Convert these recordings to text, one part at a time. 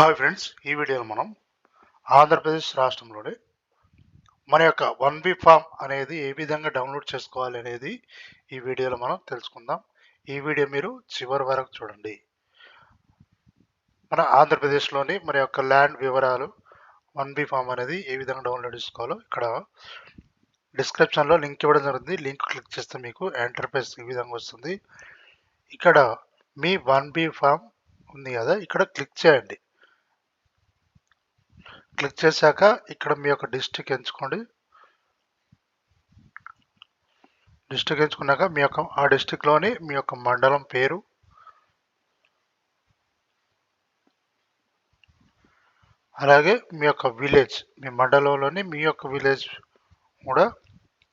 Hi friends ఈ వీడియోలో మనం ఆంధ్రప్రదేశ్ రాష్ట్రంలోని మన యొక్క వన్ బి ఫామ్ అనేది ఏ విధంగా డౌన్లోడ్ చేసుకోవాలి అనేది ఈ వీడియోలో మనం తెలుసుకుందాం. ఈ వీడియో మీరు చివరి వరకు చూడండి. మన ఆంధ్రప్రదేశ్లోని మన యొక్క ల్యాండ్ వివరాలు వన్ బి ఫామ్ అనేది ఏ విధంగా డౌన్లోడ్ చేసుకోవాలో ఇక్కడ డిస్క్రిప్షన్లో లింక్ ఇవ్వడం జరుగుతుంది లింక్ క్లిక్ చేస్తే మీకు ఎంటర్ప్రైజ్ ఈ విధంగా వస్తుంది. ఇక్కడ మీ వన్ బి ఫామ్ ఉంది కదా ఇక్కడ క్లిక్ చేయండి. క్లిక్ చేశాక ఇక్కడ మీ యొక్క డిస్టిక్ ఎంచుకోండి. డిస్టిక్ ఎంచుకున్నాక మీ యొక్క ఆ డిస్టిక్లోని మీ యొక్క మండలం పేరు. అలాగే మీ యొక్క విలేజ్ మీ మండలంలోని మీ యొక్క విలేజ్ కూడా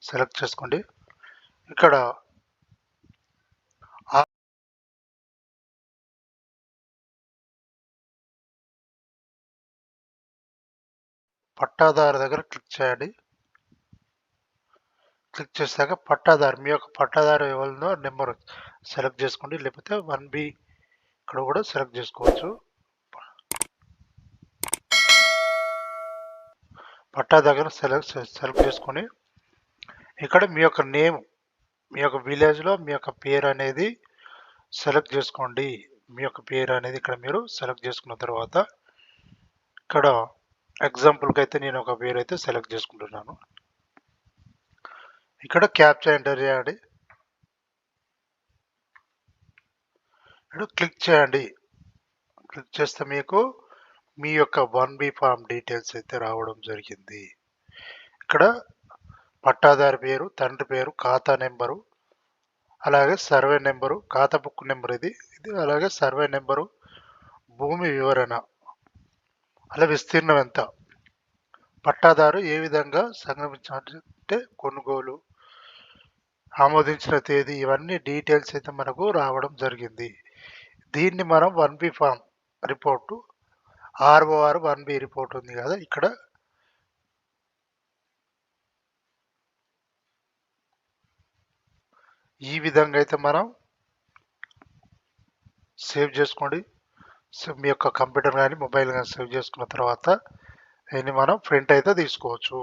సెలెక్ట్ చేసుకోండి. ఇక్కడ పట్టాదారు దగ్గర క్లిక్ చేయండి. క్లిక్ చేశాక పట్టాదారు మీ యొక్క పట్టాదారు ఎవరిదో నెంబర్ సెలెక్ట్ చేసుకోండి. లేకపోతే వన్ బి ఇక్కడ కూడా సెలెక్ట్ చేసుకోవచ్చు. పట్టా దగ్గర సెలెక్ట్ సెలెక్ట్ చేసుకొని ఇక్కడ మీ యొక్క నేమ్ మీ యొక్క విలేజ్లో మీ యొక్క పేరు అనేది సెలెక్ట్ చేసుకోండి. మీ యొక్క పేరు అనేది ఇక్కడ మీరు సెలెక్ట్ చేసుకున్న తర్వాత ఇక్కడ ఎగ్జాంపుల్కి అయితే నేను ఒక పేరు అయితే సెలెక్ట్ చేసుకుంటున్నాను. ఇక్కడ క్యాప్చర్ ఎంటర్ చేయండి. ఇక్కడ క్లిక్ చేయండి. క్లిక్ చేస్తే మీకు మీ యొక్క వన్ బి ఫామ్ డీటెయిల్స్ అయితే రావడం జరిగింది. ఇక్కడ పట్టాదారు పేరు తండ్రి పేరు ఖాతా నెంబరు అలాగే సర్వే నెంబరు ఖాతా బుక్ నెంబర్ ఇది ఇది అలాగే సర్వే నెంబరు భూమి వివరణ. అలా విస్తీర్ణం ఎంత పట్టాదారు ఏ విధంగా సంగ్రమించాలంటే కొనుగోలు ఆమోదించిన తేదీ ఇవన్నీ డీటెయిల్స్ అయితే మనకు రావడం జరిగింది. దీన్ని మనం one B form report ROR one B report ఉంది కదా ఇక్కడ. ఈ విధంగా అయితే మనం సేవ్ చేసుకోండి. సో మీ యొక్క కంప్యూటర్ కానీ మొబైల్ కానీ సేవ్ చేసుకున్న తర్వాత దీన్ని మనం ప్రింట్ అయితే తీసుకోవచ్చు.